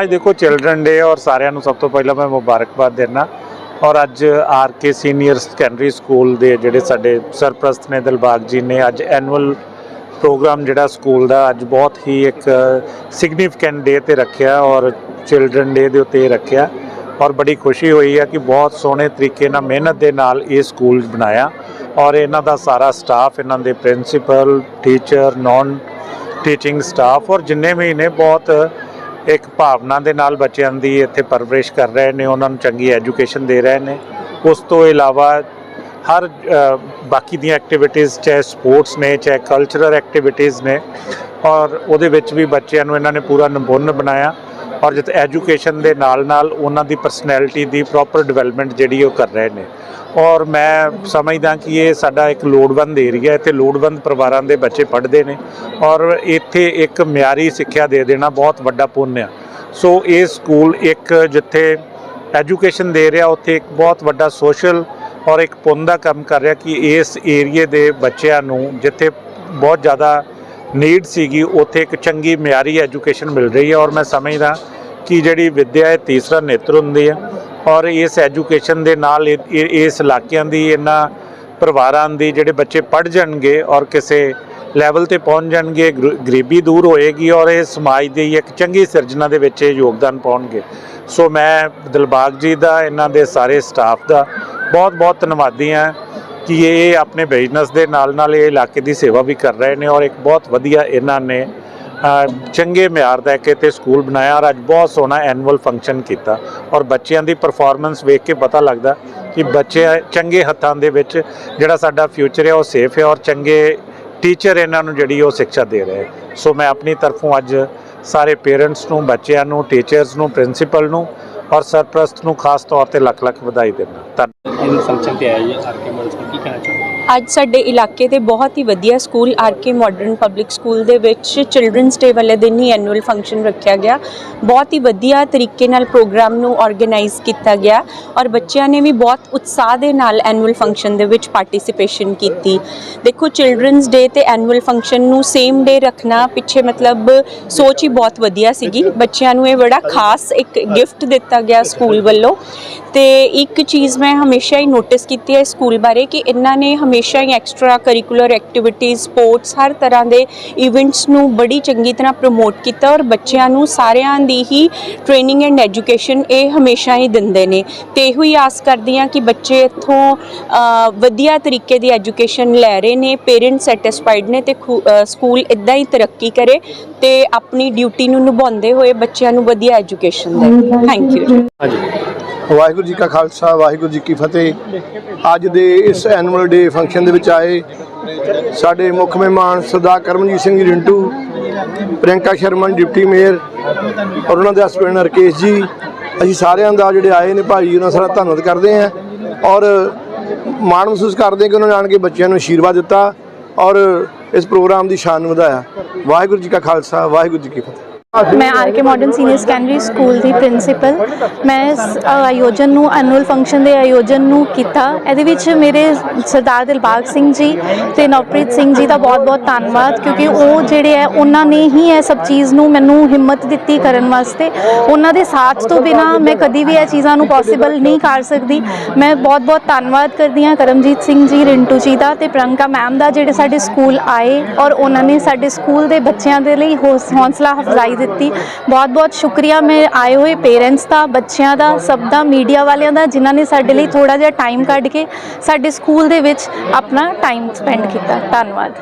ਅੱਜ ਦੇਖੋ children day ਔਰ ਸਾਰਿਆਂ ਨੂੰ ਸਭ ਤੋਂ ਪਹਿਲਾਂ ਮੈਂ ਮੁਬਾਰਕਬਾਦ ਦੇਣਾ ਔਰ ਅੱਜ R K senior secondary school ਦੇ ਜਿਹੜੇ ਸਾਡੇ ਸਰਪ੍ਰਸਤ ਨੇ ਦਿਲਬਾਗ ਜੀ ਨੇ ਅੱਜ ਐਨੂਅਲ ਪ੍ਰੋਗਰਾਮ ਜਿਹੜਾ ਸਕੂਲ ਦਾ ਅੱਜ ਬਹੁਤ ਹੀ ਇੱਕ ਸਿਗਨੀਫੀਕੈਂਟ ਡੇ ਤੇ ਰੱਖਿਆ ਔਰ ਚਿਲਡਰਨ ਡੇ ਦੇ ਉੱਤੇ ਰੱਖਿਆ। ਔਰ ਬੜੀ ਖੁਸ਼ੀ ਹੋਈ ਹੈ ਕਿ ਬਹੁਤ ਸੋਹਣੇ ਤਰੀਕੇ ਨਾਲ ਮਿਹਨਤ ਦੇ ਨਾਲ ਇਹ ਸਕੂਲ ਬਣਾਇਆ। ਔਰ ਇਹਨਾਂ ਦਾ ਸਾਰਾ ਸਟਾਫ ਇਹਨਾਂ ਦੇ principal teacher non teaching staff ਔਰ ਜਿੰਨੇ ਵੀ ਨੇ ਬਹੁਤ ਇੱਕ ਭਾਵਨਾ ਦੇ ਨਾਲ ਬੱਚਿਆਂ ਦੀ ਇੱਥੇ ਪਰਵਰਿਸ਼ ਕਰ ਰਹੇ ਨੇ, ਉਹਨਾਂ ਨੂੰ ਚੰਗੀ ਐਜੂਕੇਸ਼ਨ ਦੇ ਰਹੇ ਨੇ। ਉਸ ਤੋਂ ਇਲਾਵਾ ਹਰ ਬਾਕੀ ਦੀਆਂ ਐਕਟੀਵਿਟੀਜ਼ ਚਾਹੇ ਸਪੋਰਟਸ ਨੇ, ਚਾਹੇ ਕਲਚਰਲ ਐਕਟੀਵਿਟੀਜ਼ ਨੇ ਔਰ ਉਹਦੇ ਵਿੱਚ ਵੀ ਬੱਚਿਆਂ ਨੂੰ ਇਹਨਾਂ ਨੇ ਪੂਰਾ ਨਿਪੁੰਨ ਬਣਾਇਆ। ਔਰ ਜਿਤ ਐਜੂਕੇਸ਼ਨ ਦੇ ਨਾਲ ਨਾਲ ਉਹਨਾਂ ਦੀ ਪਰਸਨੈਲਿਟੀ ਦੀ ਪ੍ਰੋਪਰ ਡਿਵੈਲਪਮੈਂਟ ਜਿਹੜੀ ਉਹ ਕਰ ਰਹੇ ਨੇ। ਔਰ ਮੈਂ ਸਮਝਦਾ ਕਿ ਇਹ ਸਾਡਾ ਇੱਕ ਲੋੜਵੰਦ ਏਰੀਆ ਹੈ ਤੇ ਲੋੜਵੰਦ ਪਰਿਵਾਰਾਂ ਦੇ ਬੱਚੇ ਪੜ੍ਹਦੇ ਨੇ ਔਰ ਇੱਥੇ ਇੱਕ ਮਿਆਰੀ ਸਿੱਖਿਆ ਦੇ ਦੇਣਾ ਬਹੁਤ ਵੱਡਾ ਪੁੰਨ ਆ। ਸੋ ਇਹ ਸਕੂਲ ਇੱਕ ਜਿੱਥੇ ਐਜੂਕੇਸ਼ਨ ਦੇ ਰਿਹਾ, ਉੱਥੇ ਇੱਕ ਬਹੁਤ ਵੱਡਾ ਸੋਸ਼ਲ ਔਰ ਇੱਕ ਪੁੰਨ ਦਾ ਕੰਮ ਕਰ ਰਿਹਾ ਕਿ ਇਸ ਏਰੀਏ ਦੇ ਬੱਚਿਆਂ ਨੂੰ ਜਿੱਥੇ ਬਹੁਤ ਜ਼ਿਆਦਾ ਨੀਡ ਸੀਗੀ, ਉੱਥੇ ਇੱਕ ਚੰਗੀ ਮਿਆਰੀ ਐਜੂਕੇਸ਼ਨ ਮਿਲ ਰਹੀ ਹੈ ਔਰ ਮੈਂ ਸਮਝਦਾ ਕਿ ਜਿਹੜੀ ਵਿੱਦਿਆ ਹੈ ਤੀਸਰਾ ਨੇਤਰ ਹੁੰਦੀ ਹੈ ਔਰ ਇਸ ਐਜੂਕੇਸ਼ਨ ਦੇ ਨਾਲ ਇਹ- ਇਸ ਇਲਾਕਿਆਂ ਦੀ, ਇਹਨਾਂ ਪਰਿਵਾਰਾਂ ਦੀ ਜਿਹੜੇ ਬੱਚੇ ਪੜ ਜਾਣਗੇ ਔਰ ਕਿਸੇ ਲੈਵਲ ਤੇ ਪਹੁੰਚ ਜਾਣਗੇ ਗਰ- ਗਰੀਬੀ ਦੂਰ ਹੋਏਗੀ ਔਰ ਇਹ ਸਮਾਜ ਦੀ ਇੱਕ ਚੰਗੀ ਸਿਰਜਣਾ ਦੇ ਵਿੱਚ ਇਹ ਯੋਗਦਾਨ ਪਾਉਣਗੇ। ਸੋ ਮੈਂ ਦਿਲਬਾਗ ਜੀ ਦਾ, ਇਹਨਾਂ ਦੇ ਸਾਰੇ ਸਟਾਫ ਦਾ ਬਹੁਤ ਬਹੁਤ ਧੰਨਵਾਦੀ ਹਾਂ ਕਿ ਇਹ ਆਪਣੇ ਬਿਜ਼ਨਸ ਦੇ ਨਾਲ ਨਾਲ ਇਹ ਇਲਾਕੇ ਦੀ ਸੇਵਾ ਵੀ ਕਰ ਰਹੇ ਨੇ ਔਰ ਇੱਕ ਬਹੁਤ ਵਧੀਆ ਇਹਨਾਂ ਨੇ ਚੰਗੇ ਮਿਆਰ ਦਾ ਇੱਕ ਇੱਥੇ ਸਕੂਲ ਬਣਾਇਆ ਔਰ ਅੱਜ ਬਹੁਤ ਸੋਹਣਾ ਐਨੂਅਲ ਫੰਕਸ਼ਨ ਕੀਤਾ। ਔਰ ਬੱਚਿਆਂ ਦੀ ਪਰਫਾਰਮੈਂਸ ਵੇਖ ਕੇ ਪਤਾ ਲੱਗਦਾ ਕਿ ਬੱਚੇ ਚੰਗੇ ਹੱਥਾਂ ਦੇ ਵਿੱਚ ਜਿਹੜਾ ਸਾਡਾ ਫਿਊਚਰ ਹੈ ਉਹ ਸੇਫ ਹੈ ਔਰ ਚੰਗੇ ਟੀਚਰ ਇਹਨਾਂ ਨੂੰ ਜਿਹੜੀ ਉਹ ਸਿੱਖਿਆ ਦੇ ਰਹੇ ਸੋ ਮੈਂ ਆਪਣੀ ਤਰਫੋਂ ਅੱਜ ਸਾਰੇ ਪੇਰੈਂਟਸ ਨੂੰ, ਬੱਚਿਆਂ ਨੂੰ ਟੀਚਰਸ ਨੂੰ ਪ੍ਰਿੰਸੀਪਲ ਨੂੰ ਔਰ ਸਰਪ੍ਰਸਤ ਨੂੰ ਖਾਸ ਤੌਰ ਤੇ ਲੱਖ ਲੱਖ ਵਧਾਈ ਦਿੰਦਾ। ਧੰਨਵਾਦ ਇਹਨੂੰ ਫੰਕਸ਼ਨ ਤੇ ਆਇਆ ਜੀ ਆਰ ਕੇ ਮੋਡਲ ਸਕੂਲ ਕੀ ਕਹਿਣਾ ਚਾਹੁੰਦੇ ਅੱਜ ਸਾਡੇ ਇਲਾਕੇ ਦੇ ਬਹੁਤ ਹੀ ਵਧੀਆ school RK modern public school ਦੇ ਵਿੱਚ ਚਿਲਡਰਨਸ ਡੇ ਵਾਲੇ ਦਿਨ ਹੀ ਐਨੂਅਲ ਫੰਕਸ਼ਨ ਰੱਖਿਆ ਗਿਆ। ਬਹੁਤ ਹੀ ਵਧੀਆ ਤਰੀਕੇ ਨਾਲ ਪ੍ਰੋਗਰਾਮ ਨੂੰ ਆਰਗੇਨਾਈਜ਼ ਕੀਤਾ ਗਿਆ ਔਰ ਬੱਚਿਆਂ ਨੇ ਵੀ ਬਹੁਤ ਉਤਸ਼ਾਹ ਦੇ ਨਾਲ ਐਨੂਅਲ ਫੰਕਸ਼ਨ ਦੇ ਵਿੱਚ ਪਾਰਟਿਸਿਪੇਸ਼ਨ ਕੀਤੀ। ਦੇਖੋ ਚਿਲਡਰਨਸ ਡੇ ਤੇ ਐਨੂਅਲ ਫੰਕਸ਼ਨ ਨੂੰ ਸੇਮ ਡੇ ਰੱਖਣਾ ਪਿੱਛੇ ਮਤਲਬ ਸੋਚ ਹੀ ਬਹੁਤ ਵਧੀਆ ਸੀਗੀ। ਬੱਚਿਆਂ ਨੂੰ ਇਹ ਬੜਾ ਖਾਸ ਇੱਕ ਗਿਫਟ ਦਿੱਤਾ ਕੀਤਾ ਗਿਆ ਸਕੂਲ ਵੱਲੋਂ। ਤੇ ਇੱਕ ਚੀਜ਼ ਮੈਂ ਹਮੇਸ਼ਾ ਹੀ ਨੋਟਿਸ ਕੀਤੀ ਹੈ ਸਕੂਲ ਬਾਰੇ ਕਿ ਇਹਨਾਂ ਨੇ ਹਮੇਸ਼ਾ ਹੀ ਐਕਸਟਰਾ ਕਰਿਕੂਲਰ ਐਕਟੀਵਿਟੀਜ਼ ਸਪੋਰਟਸ ਹਰ ਤਰ੍ਹਾਂ ਦੇ ਇਵੈਂਟਸ ਨੂੰ ਬੜੀ ਚੰਗੀ ਤਰ੍ਹਾਂ ਪ੍ਰਮੋਟ ਕੀਤਾ ਔਰ ਬੱਚਿਆਂ ਨੂੰ ਸਾਰਿਆਂ ਦੀ ਹੀ ਟ੍ਰੇਨਿੰਗ ਐਂਡ ਐਜੂਕੇਸ਼ਨ ਇਹ ਹਮੇਸ਼ਾ ਹੀ ਦਿੰਦੇ ਨੇ। ਤੇ ਇਹੋ ਹੀ ਆਸ ਕਰਦੀ ਹਾਂ ਕਿ ਬੱਚੇ ਇੱਥੋਂ ਵਧੀਆ ਤਰੀਕੇ ਦੀ ਐਜੂਕੇਸ਼ਨ ਲੈ ਰਹੇ ਨੇ ਪੇਰੈਂਟਸ ਸੈਟੀਸਫਾਈਡ ਨੇ ਤੇ ਖੂ- ਸਕੂਲ ਇਦਾਂ ਹੀ ਤਰੱਕੀ ਕਰੇ। ਤੇ ਆਪਣੀ ਡਿਊਟੀ ਨੂੰ ਨਿਭਾਉਂਦੇ ਹੋਏ ਬੱਚਿਆਂ ਨੂੰ ਵਧੀਆ ਐਜੂਕੇਸ਼ਨ ਦੇ ਥੈਂਕ ਯੂ ਹਾਂਜੀ। ਵਾਹਿਗੁਰੂ ਜੀ ਕਾ ਖਾਲਸਾ, ਵਾਹਿਗੁਰੂ ਜੀ ਕੀ ਫਤਿਹ। ਅੱਜ ਦੇ ਇਸ ਐਨੂਅਲ ਡੇ ਫੰਕਸ਼ਨ ਦੇ ਵਿੱਚ ਆਏ ਸਾਡੇ ਮੁੱਖ ਮਹਿਮਾਨ ਸਰਦਾਰ ਕਰਮਜੀਤ ਸਿੰਘ ਜੀ ਰਿੰਟੂ ਪ੍ਰਿਯੰਕਾ ਸ਼ਰਮਾ ਡਿਪਟੀ ਮੇਅਰ ਔਰ ਉਹਨਾਂ ਦੇ ਹਸਬੰਡ ਰਕੇਸ਼ ਜੀ। ਅਸੀਂ ਸਾਰਿਆਂ ਦਾ ਜਿਹੜੇ ਆਏ ਨੇ ਭਾਈ ਉਹਨਾਂ ਸਾਰਾ ਧੰਨਵਾਦ ਕਰਦੇ ਹਾਂ ਔਰ ਮਾਣ ਮਹਿਸੂਸ ਕਰਦੇ ਕਿ ਉਹਨਾਂ ਨੇ ਆਣ ਕੇ ਬੱਚਿਆਂ ਨੂੰ ਆਸ਼ੀਰਵਾਦ ਦਿੱਤਾ ਔਰ ਇਸ ਪ੍ਰੋਗਰਾਮ ਦੀ ਸ਼ਾਨ ਵਧਾਇਆ। ਵਾਹਿਗੁਰੂ ਜੀ ਕਾ ਖਾਲਸਾ ਵਾਹਿਗੁਰੂ ਜੀ ਕੀ ਫਤਿਹ। ਮੈਂ R K modern senior secondary school ਦੀ ਪ੍ਰਿੰਸੀਪਲ ਮੈਂ ਇਸ ਆਯੋਜਨ ਨੂੰ ਐਨੂਅਲ ਫੰਕਸ਼ਨ ਦੇ ਆਯੋਜਨ ਨੂੰ ਕੀਤਾ। ਇਹਦੇ ਵਿੱਚ ਮੇਰੇ ਸਰਦਾਰ ਦਿਲਬਾਗ ਸਿੰਘ ਜੀ ਤੇ ਨਵਪ੍ਰੀਤ ਸਿੰਘ ਜੀ ਦਾ ਬਹੁਤ-ਬਹੁਤ ਧੰਨਵਾਦ, ਕਿਉਂਕਿ ਉਹ ਜਿਹੜੇ ਹੈ, ਉਹਨਾਂ ਨੇ ਹੀ ਇਹ ਸਭ ਚੀਜ਼ ਨੂੰ ਮੈਨੂੰ ਹਿੰਮਤ ਦਿੱਤੀ ਕਰਨ ਵਾਸਤੇ। ਉਹਨਾਂ ਦੇ ਸਾਥ ਤੋਂ ਬਿਨਾ ਮੈਂ ਕਦੀ ਵੀ ਇਹ ਚੀਜ਼ਾਂ ਨੂੰ ਪੋਸੀਬਲ ਨਹੀਂ ਕਰ ਸਕਦੀ। ਮੈਂ ਬਹੁਤ-ਬਹੁਤ ਧੰਨਵਾਦ ਕਰਦੀ ਹਾਂ ਕਰਮਜੀਤ ਸਿੰਘ ਜੀ, ਰਿੰਟੂ ਜੀ ਦਾ ਤੇ ਪ੍ਰਿਯੰਕਾ ਮੈਮ ਦਾ, ਜਿਹੜੇ ਸਾਡੇ ਸਕੂਲ ਆਏ ਔਰ ਉਹਨਾਂ ਨੇ ਸਾਡੇ ਸਕੂਲ ਦੇ ਬੱਚਿਆਂ ਦੇ ਲਈ ਹੌਸ- ਹੌਸਲਾ ਅਫਜ਼ਾਈ ਦਿੱਤੀ। ਬਹੁਤ-ਬਹੁਤ ਸ਼ੁਕਰੀਆ। ਮੇਰੇ ਆਏ ਹੋਏ ਪੇਰੈਂਟਸ ਦਾ, ਬੱਚਿਆਂ ਦਾ, ਸਭ ਦਾ ਮੀਡੀਆ ਵਾਲਿਆਂ ਦਾ, ਜਿਨ੍ਹਾਂ ਨੇ ਸਾਡੇ ਲਈ ਥੋੜਾ ਜਿਹਾ ਟਾਈਮ ਕੱਢ ਕੇ ਸਾਡੇ ਸਕੂਲ ਦੇ ਵਿੱਚ ਆਪਣਾ ਟਾਈਮ ਸਪੈਂਡ ਕੀਤਾ। ਧੰਨਵਾਦ।